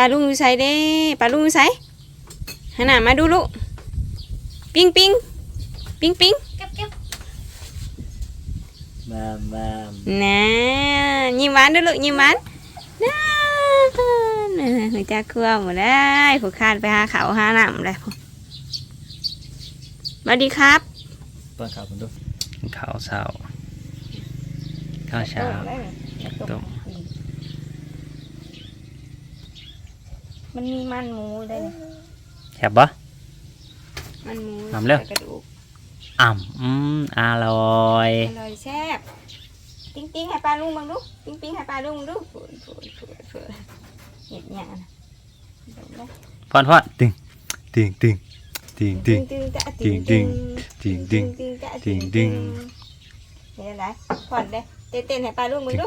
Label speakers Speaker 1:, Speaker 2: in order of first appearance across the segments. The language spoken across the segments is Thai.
Speaker 1: ปลาลุงอยู่ไสเด้ปลาลุงอยู่ไสหันหน้ามาดูลูกปิ้งปิ้งปิ้งปิ้ง
Speaker 2: เก็บเก็บ
Speaker 3: มามา
Speaker 1: น่ายิ้มหวานดูลูกยิ้มหวานน่าหัวใจเคลื่อนหมดได้ผู้คานไปหาเขาวหาน้ำเลยสวัสดีครับ
Speaker 3: เปิดข่าวผมดูข่าวเช้าข้าวเช้าต้ม
Speaker 1: มันมีมันหมูได้นี่
Speaker 3: แซ่บปะ
Speaker 1: มันหมู
Speaker 3: ทำเร็ว
Speaker 1: ใส่กระดูก
Speaker 3: อ่ำอืมอร่อย
Speaker 1: อร่อยแซ่บปิ้งปิ้งให้ปลาลุงบังดูปิ้งปิ้งให้ปลาลุงดูฝืนฝืนฝืนฝืนเห็ดหยานะเดี๋ยวนะ
Speaker 3: พอนพอนติงติงติงติงติง
Speaker 1: ตึงจะ
Speaker 3: ตึงตึงตึงตึง
Speaker 1: จะ
Speaker 3: ตึงตึง
Speaker 1: เห็นอะไรผ่อนเลยเต้นเต้นให้ปลาลุงบังดู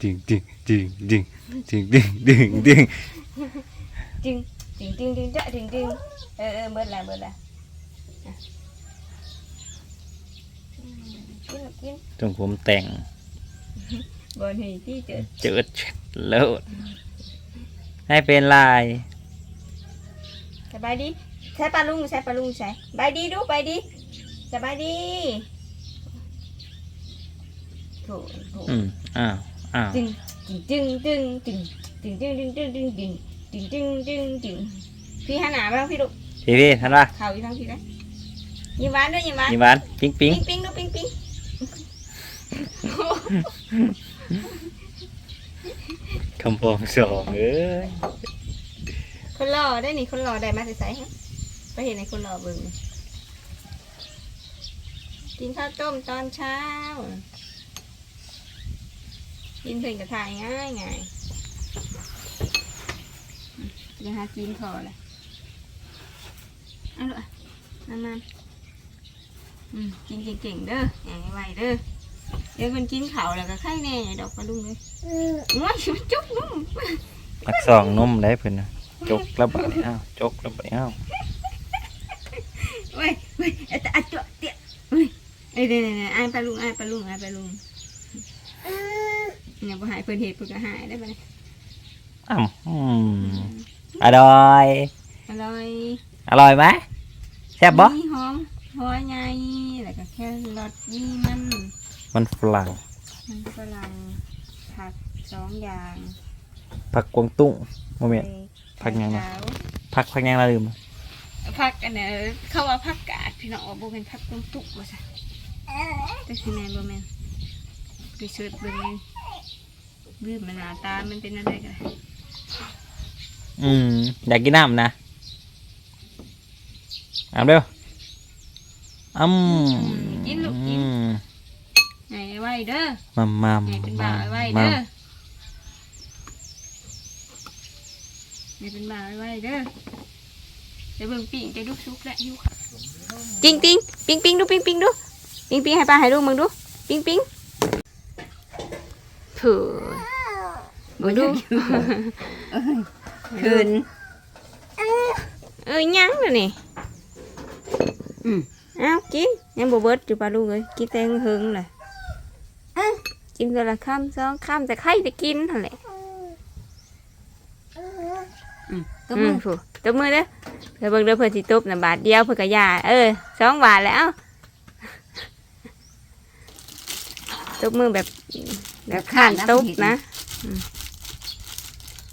Speaker 3: ติงติงติงติงติงติงติงติง
Speaker 1: จึงจึงจึงจึงจะจึงจึงเออเออเบิดแล้วเบิดแล้วอะอืมกินลูกกิน
Speaker 3: จงผมแต่ง
Speaker 1: บนหีที่เจอ
Speaker 3: เจิดเฉดเลิศให้เป็นลาย
Speaker 1: สบายดีใช้ปลาลุงใช้ปลาลุงใช้บายดีดูบายดีสบายดีโถโถ
Speaker 3: อืมอ้าวอ้าว
Speaker 1: จึงจึงจึงจึงจึงจึงจึงจึงจึง จึงจึงจึงจึงจึงพี่หันหน้ามาทางพี่ลูก
Speaker 3: พี่พี่ท่านว่า
Speaker 1: เข่าอยู่ทางพี่นะยิ้มหวานด้วยยิ้มหวาน
Speaker 3: มีหวานปิ๊งปิ๊ง
Speaker 1: ปิ๊งปิ๊งดูปิ๊งปิ๊ง
Speaker 3: คำพองสองเอ้ย
Speaker 1: คนหล่อได้นี่คนหล่อได้มาใส่ๆฮะไปเห็นในคนหล่อเบิ่งนี่กินข้าวต้มตอนเช้ากินเพิ่นกระทายง่ายง่ายเดี๋ ยวหากินพอเลยเอาลูกอะนั่นนั่นอืมกินเก่งๆเด้ออย่างไวๆเด้อเดี๋ยวคนกินข้าวแล้วก็ไข่แน่อย่าดอกปลาลุงเลยง้อยมันจุกนุ่ม
Speaker 3: มักสองนมได้เพิ่นนะจกแล้วบัดนี้อ้าวจกแล้วบัดนี้อ้าว
Speaker 1: เว้ยเว้ยเอาแต่อัดตัวเตี้ยเว้ยเอ้ยเดี๋ยวๆๆอ้ายปลาลุงอ้ายปลาลุงอ้ายปลาลุงเนี่ยบ่หายเพิ่นเฮ็ดเพิ่นก็หายได้บ่เนี่ย
Speaker 3: อ้ำอืม อร่อย
Speaker 1: อร่อย
Speaker 3: อร่อยไหมแซ่บบ่
Speaker 1: มีหอมหัวใหญ่แล้วก็แครอทนี่มัน
Speaker 3: มันฝรั่ง
Speaker 1: มันฝรั่งผักสองอย่าง
Speaker 3: ผักกวางตุ้งโมเมน
Speaker 1: ใส่
Speaker 3: ผักหยังนะ
Speaker 1: ขาว
Speaker 3: ผักผักยังเราลืม
Speaker 1: ผักอันเนี้ยเขาว่าผักกาดพี่น้องบ่เป็นผักตุ้งตุกว่าซะแต่สิแม่นบ่แม่นไปเสิร์ชเบิ่งนี่ลืมมันหน้าตามันเป็นอะไรกัน
Speaker 3: อืมอยากกินน้ำนะเอาเร็วอืม
Speaker 1: กินลูกกิน
Speaker 3: อืม
Speaker 1: ไงไว้เด้อ
Speaker 3: มัมมัม
Speaker 1: ไงเป็น
Speaker 3: มั
Speaker 1: บ่าว
Speaker 3: ม
Speaker 1: ไว้
Speaker 3: มั
Speaker 1: เด้
Speaker 3: ม
Speaker 1: อไงเป็นบ่าวไว้เด้อเดี๋ยวเบิ่งปิ้งจะดุกซุกและยุจริงปิงปิงปิงดูปิงปิงดูปิงปิงให้ป้าให้ลูกมึงดูปิงปิงผือบ่ดู
Speaker 2: คืน
Speaker 1: เอ้ยยังเลยนี่
Speaker 2: อืม
Speaker 1: เอ้าวกินยังบ่เบิดอยู่ปลาลูกเอ้ยกินแต่หึงๆเลยกินแต่ละคำสองคำแต่ใครจะกินหั่นแหละ
Speaker 2: อืมก็
Speaker 1: อื
Speaker 2: มึ
Speaker 1: ม
Speaker 2: ง
Speaker 1: ผู้ตบมือเด้อเพิ่นเบิ่งเด้อเพิ่นสิตบน่ะบาทเดียวเพิ่นก็ยาเออสองบาทแล้วตบมือแบบแบบข้านตบนะอืม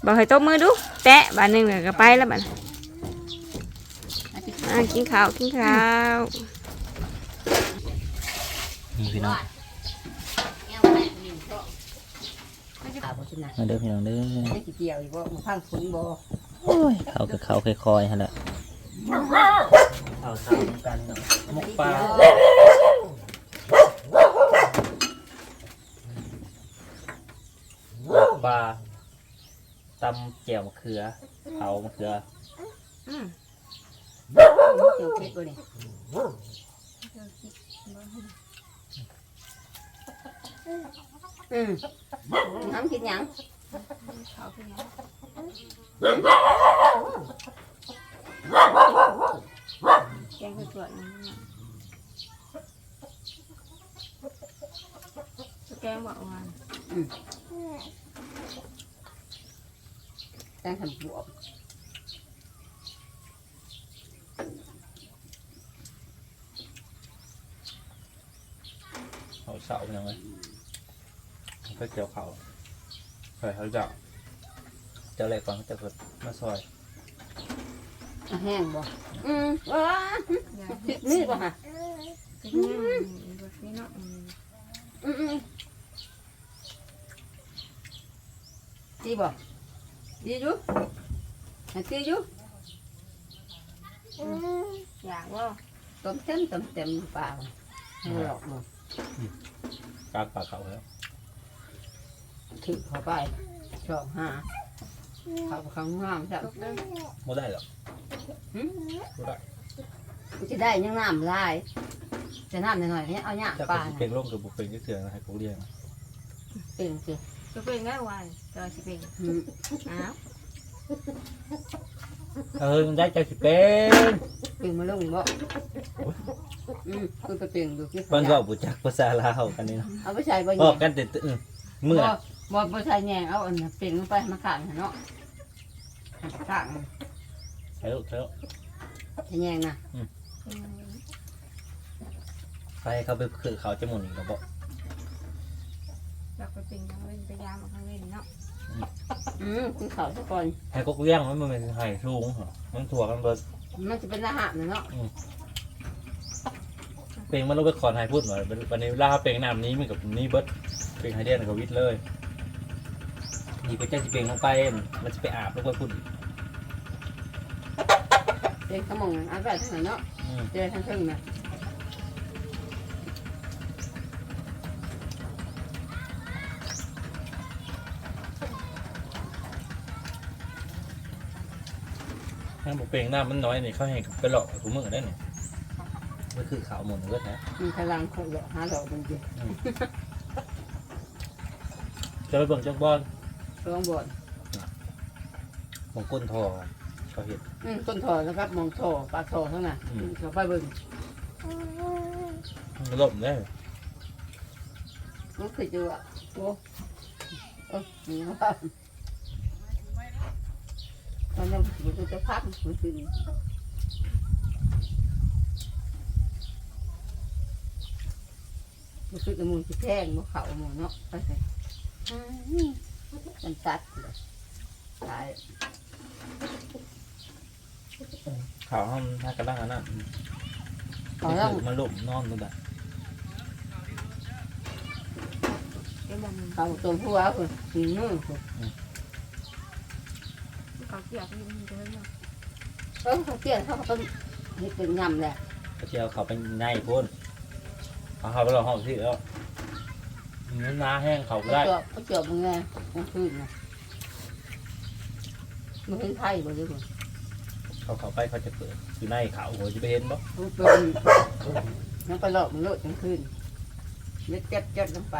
Speaker 1: บอกให้ตบมือดู แตะบาทหนึงแล้วก็ไปแล้วบัดน่ะอ่ากินข้าวกินข้าว
Speaker 3: นี่พี่น้อง
Speaker 2: ข้าวบ่ชินะ
Speaker 3: มาเด้อพี่น้องเด้อ
Speaker 2: ได้กี่เกี่ยวอีกบ่มาพังฝนบ่
Speaker 3: โอ้ยเขากับเขาคอยๆฮะแหละเขาสามกันเนาะหมกปลาหมกปลา ตำแจ่วมะเขือเผามะเขือ
Speaker 2: อืมเกี่ยวเพชรบ่นี่อืมน้ำกินหยัง
Speaker 1: ข้าวเป็นหยังแกงเผือกๆนี่นะแกงบอกว่า
Speaker 2: แตงทำบวบ
Speaker 3: เขาเสาเป็นยังไงก็เกี่ยวเขาใส่เขาจะเจ้าแรกก่อนเขาจะเกิดมาซอย
Speaker 2: อะแห้งบ่อืมว้า
Speaker 1: อย่า
Speaker 2: พริกนี่บ่ฮะ
Speaker 1: พริกนี่แบบนี้เนาะอืม
Speaker 2: อืมอืมดีบ่ ดีอยู่ให้ดีอยู่
Speaker 1: อยากว่า
Speaker 2: ต้มเต็มต้มเต็มเปล่าไม่หรอกบ่
Speaker 3: การปากเขาแล้ว
Speaker 2: ถึงเข้าไปชอบ หาเข้าไปข้างน้ำจ้ะ
Speaker 1: ตกเด้อ
Speaker 3: ไม่ได้หรอก
Speaker 2: หึ
Speaker 3: ไม่ได้
Speaker 2: กูจะได้ยังน้ำลายจะน้ำหน่อยๆเนี่ยเอาหยา
Speaker 3: ถ้า
Speaker 2: ปลา
Speaker 3: เป็น
Speaker 2: น่ะ
Speaker 3: เป็นร่มกับบุเป็นก็เสือนะให้เขาเรียก
Speaker 2: เป็นสิ
Speaker 1: จะเป็นได้วันจะสิเป็น
Speaker 2: อืม
Speaker 1: อ้าว
Speaker 3: เออมันได้ใจสิเป็น
Speaker 2: เป็นมาลงบ่อืมคือไปเป็นดูที่
Speaker 3: มันก็บุจักภาษาลาวกันนี่เนาะ
Speaker 2: เอาไปใส่บ่
Speaker 3: บ
Speaker 2: แย
Speaker 3: อก
Speaker 2: ง
Speaker 3: กันแต่ตื่นเมื่อ
Speaker 2: บ่บ่บ่ใส่แยงเอาอันน่ะเป็นลงไปมาข้างหั่นเนาะข้าง
Speaker 3: ใช่ลูกใช่ลูก
Speaker 2: ใส่แยงน่ะ
Speaker 1: อืม
Speaker 3: ไปเขาไปคือเขาจะหมุนอีกแล้วบอก
Speaker 1: อยาก ไปเป็นยังเล่นไปยามเอาเล่นเนาะ
Speaker 2: อืมคือเขาซะก่อน
Speaker 3: ให้ก็เลี้ยงมันมันเป็นไห่สูงเหรอมันถั่วกันเบิด
Speaker 2: มันจะเป็นอาหารน่ะเนาะ
Speaker 3: เพลงมันลงไปขอนไฮพูดหน่อยวันนี้เวลาเพลงน้ำนี้มันกับนี้เบิดเพลงไฮเดียนกับวิทย์เลยนี่ก็จะสิเพลงลงไปมันจะไปอาบแล้วก็พูดอีก
Speaker 2: เป็นขมงเอาไปทางนั้นเนาะ
Speaker 3: อืม
Speaker 2: เจอทางครึ่งน่ะ
Speaker 3: ถ้าบอกเพลงน้ำมันน้อยนี่เขาให้ไปหลอกกูมึงได้เนี่ยมันคือขาวหมุนเบิดนะ
Speaker 2: มีพลังคนละหาดอกมันสิ
Speaker 3: จะไปเบิ่งจักบอล
Speaker 2: ลองบ่อน
Speaker 3: มองก้นทอเขาเห็น
Speaker 2: อืมต้นถอนะครับ มองถอปากถอเท่านั้น
Speaker 3: อืม
Speaker 2: เขาไปเบิ่ง
Speaker 3: มันล่มได้
Speaker 2: มันคือจะว่าโอ้โอ้นี่ว่า ตอนนั้นมันจะพักมันคือมันคือมันจะแท่งมันเข่ามันเนาะไปสิมันตัดเลยตาย
Speaker 3: ข่าวห้องถ้ากระด้างอันนั้น
Speaker 2: ขอร้อง
Speaker 3: มันล่มนอนนู่นแหละ
Speaker 1: เดี๋ยวมัน
Speaker 2: เขาตัวหัวคุณสีมือคุณ
Speaker 1: เขาเกลียดมันเดินเนาะ
Speaker 2: เออเขาเปลี่ยนเขาก็นี่เป็นยำแหละ
Speaker 3: ก็เจียวเขาเป็นในพุ่นเอาเขาไปลองห้องที่แล้วน้ำน้าแห้งเขา
Speaker 2: เขา
Speaker 3: ได้
Speaker 2: จอบเขาจอบมึงไงกลางคืนนะมันเห็นไทยบ่ได้คุณ
Speaker 3: เขาเขาไปเขาจะเกิดอยู่ในเขาหัวจะไปเห็นบ่
Speaker 2: มันเป็นมันไปหลอกมันโลดกลางคืนเล็ดเจ็บเจ็บลงไป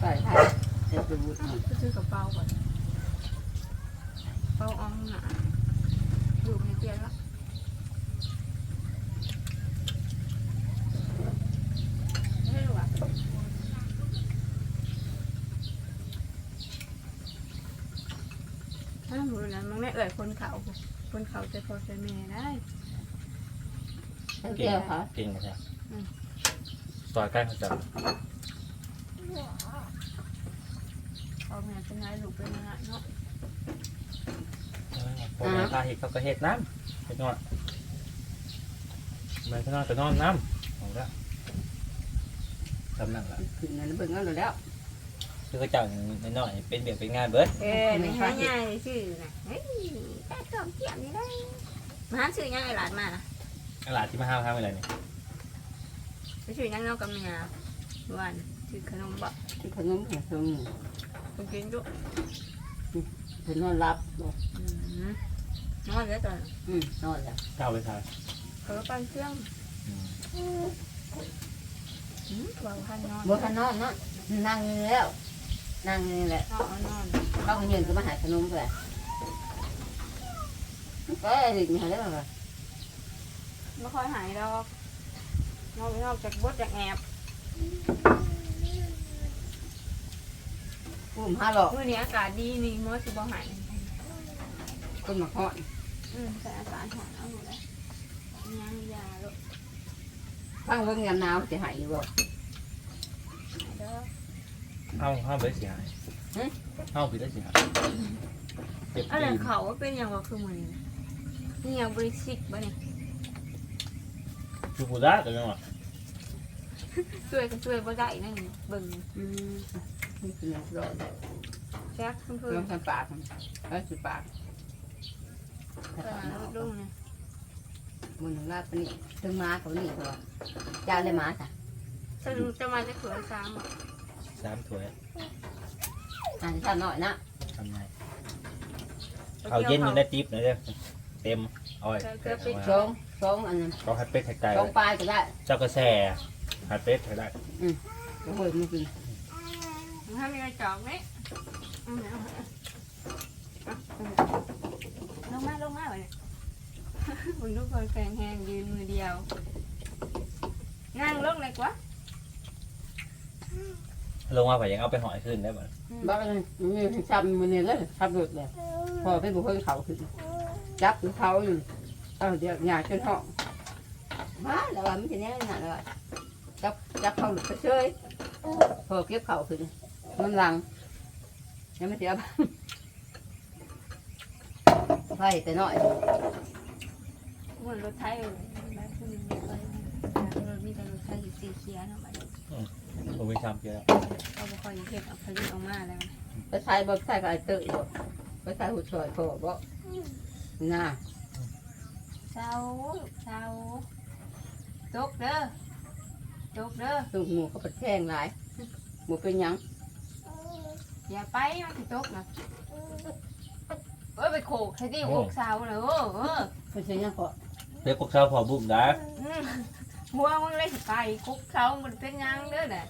Speaker 2: ใส่ไทยเจ็บไปบุดหน่อย
Speaker 1: ก็ ซื้อกระเป๋าก่อนเป๋าอองหนาดูให้เปลี่ยนละไม่รู้อะถ้าหมูนั้นมันไม่เอ่ยคนเขาคนเขาจะพอจะแม่ได้
Speaker 2: ทั้งแก้วค่ะ
Speaker 3: เก่งเลยใช่
Speaker 1: อืม
Speaker 3: ซอยใกล้เขาจะ
Speaker 1: เอาแม่เป็นไงลูกเป็นไงเนาะ
Speaker 3: พอแม่พาเห็ดเขาก็เห็ดน้ำเห็ดนอนแม่ก็นอนก็นอนน้ำเอาละทำนั่งละ
Speaker 2: ขึ้นนั่นเบิ่งเอาแล้ว
Speaker 3: คือเขาจังน้อยๆเป็นเบียกเป็นงานเบิด
Speaker 1: เออไม่หาง่ายชื่อนะเฮ้ยแต่ตอมเกี่ยมนี่ได้มาหาชื่อยังไงหลานมานะ
Speaker 3: หลานที่มาห้ามห้ามอะไรเนี่ย
Speaker 1: ไปชื่อยังเนาะกับเมียวันชื่อขนมบะ
Speaker 2: ขนมขนม
Speaker 1: คนกินจุ
Speaker 2: เพิ่นนอนรับบ่
Speaker 1: อืมนอนแล้วตอน
Speaker 2: อืมนอนแล้ว
Speaker 3: ก้าวไปทาง
Speaker 1: เขาก็ปั้นเครื่อง
Speaker 3: อืม
Speaker 1: อืมวางพันนอน
Speaker 2: บ่ทันนอนเนาะนั่งนี่แล้วนั่งนี่แหละ
Speaker 1: นอนนอน
Speaker 2: เขาก็เงินก็มาหาขนมไปก็ไอ้ดินี่หาได้บ่ล่ะ
Speaker 1: ไม่ค่อยหายดอกนอกนอกจากบดจากแอบ
Speaker 2: กปุ่มห้าหลอก
Speaker 1: มื้อนี้อากาศดีนี่มอสิบ่หาย
Speaker 2: คนมาห่อน
Speaker 1: อืมแต่อากาศหอนเอาหมดแล้วยังยาลูก
Speaker 2: ฟังเบิ่งยามหนาวสิหายอยู่บ่
Speaker 1: เด้อ
Speaker 3: เอ้าห้ามไปเสียหาย
Speaker 2: หึ
Speaker 3: เอ้าผิดได้เสียหายเจ็บ
Speaker 1: อะไร
Speaker 3: ตีน
Speaker 1: เขาว่าเป็นหยังว่าคือมื้อนี้นะนี่ยังบริสิกบ่นี่
Speaker 3: คือกูได้กันยังวะ
Speaker 1: ช่วยก็ช่วยบ่ได้นั่นเบิ่ง
Speaker 2: อืม นี่คือน้ำร้อน
Speaker 1: แจ๊กเพิ่น
Speaker 2: เพิ่ม
Speaker 1: ๆ
Speaker 2: สันปากมันเอ้ยสิปาก
Speaker 1: เออลุงนะ
Speaker 2: มันถึงว่าปานนี่ถึงมาเขานี่เขาว่าเจ้าเลยมาจ้ะ
Speaker 1: สรุปจะมาจะเขือซ้ำอะ
Speaker 3: สามถ้วย
Speaker 2: อ่านช้าหน่อยนะ
Speaker 3: ทำไงเอาเย็นอยู่ได้ติ๊บหน่อยเด้อเต็มเอ้อย
Speaker 2: สองสองอันนั้น
Speaker 3: เขาให้เป็ดไข่ไก่
Speaker 2: สองปลายก็ได้
Speaker 3: เจ้ากระแสให้เป็ดไข่ได้
Speaker 2: โอ้ยมันกิน
Speaker 1: ถ้ามีกระจอกนี่เอาไหนเอาไหนเอาลงมาลงมาไปเนี่ยมึงทุกคนแข็งแรงยืนมือเดียว นั่งลงเลยกว่า
Speaker 3: ลงมาไปยังเอาไปหอยขึ้นได้บ่
Speaker 2: บ้าเลยมันซ้ำมันเนี่ยเลยซ้ำหลุดเลยพอเป็นบุคคลเขาขึ้นจับเขาอยู่เอาเดี๋ยวหยาจนห้องมาแล้วว่ามันจะแน่หนาแล้วจับจับเขาหลุดไปเฉยพอเก็บเขาขึ้น มันหลังยังไม่เสียบไฟแต่น้อย
Speaker 1: เหมือนรถไทยเลยบ้านคุณมีไฟรถมีแต่รถไทยอยู่สีเขียวเนาะบัดนี้
Speaker 3: ผมไปทำเยอะ
Speaker 1: เราบ่ค่อยเห็นเอาผลิตออกมาแล้ว
Speaker 2: ไปใช้บ่ใช้กับไอ้เตยบ่ไปใช้หุ่นซอยพอบ่น่า
Speaker 1: เช้าเช้าจกเด้อจกเด้อ
Speaker 2: ลูกหมูเขาไปแท่งหลายหมูเป็นหยัง
Speaker 1: อย่าไปมันสิจกนะเอ้ยไปโขกให้ที่อกเสาเลยโอ้เออ
Speaker 2: เขาใช้หยังก็
Speaker 3: เด็กพวกเช้าพอบุ้มได้
Speaker 1: อืมหัวมึงเลยสิไปคุกเสามันเป็นหยังเด้อน่ะ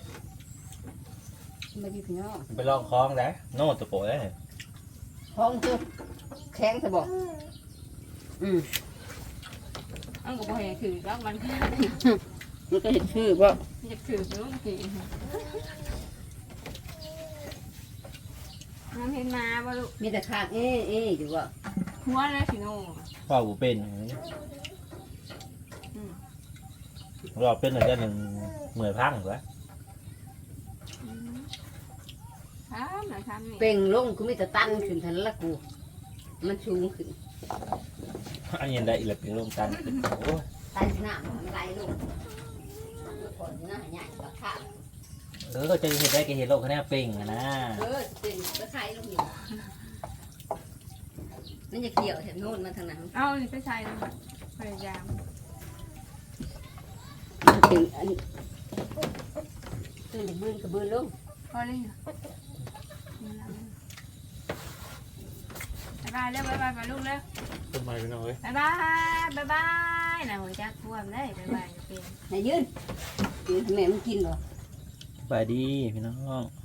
Speaker 2: ไม่ดีพี่น้อง
Speaker 3: ไปลองคล้องได้โน่ตะโปได้
Speaker 2: ท้องจุแข็งซะบ่อืม
Speaker 1: มันก็บ่ให้ถือแล้วมัน
Speaker 2: มันก็เห็นชื่อบ่
Speaker 1: อยากถือรู้สิ น้ำเห็นมาบ่ลูก
Speaker 2: มีแต่ข้างเอ๊ะเอ๊ะอยู่บ่
Speaker 1: หัวเลยสิโน่
Speaker 3: พ่อบุเป็นเราเป็นหนึ่งได้หนึ่งเหมือนพังเหรอ
Speaker 1: ถามหน่อยถามนี่
Speaker 2: เป่งลงกูมีแต่ตันขึ้นทันละกู มันสูงขึ้น
Speaker 3: อันนี้ได้อีกแล้วเป็นลมกันโอ้ย
Speaker 2: ตันหน้ามันไหลลงก่อนหน้าใหญ่กว่าข้า
Speaker 3: เออจะเห็นได้ก็เห็นโลกคะแนนเป่งอะนะ
Speaker 2: เออเป็นตะไคร้ลงอยู่มันจะเกี่ยวแถวโน่นมาทางนั้น
Speaker 1: เอานี่ไปใส่เลยพยายาม
Speaker 2: มันถึงอันตื่นจากบืนกับบืนลง
Speaker 1: พอเลยเหรอบ๊ายบายเร็วบ๊ายบายไปลูกเร็ว
Speaker 3: ต้นไม้พี่น้องเอ้ย
Speaker 1: บ๊ายบายบ๊ายบายนะหัวจักท่วมเลยบ๊ายบายเป็น
Speaker 2: ไหนยืนยืนให้แม่มันกินเหรอ
Speaker 3: ไปดีพี่น้อง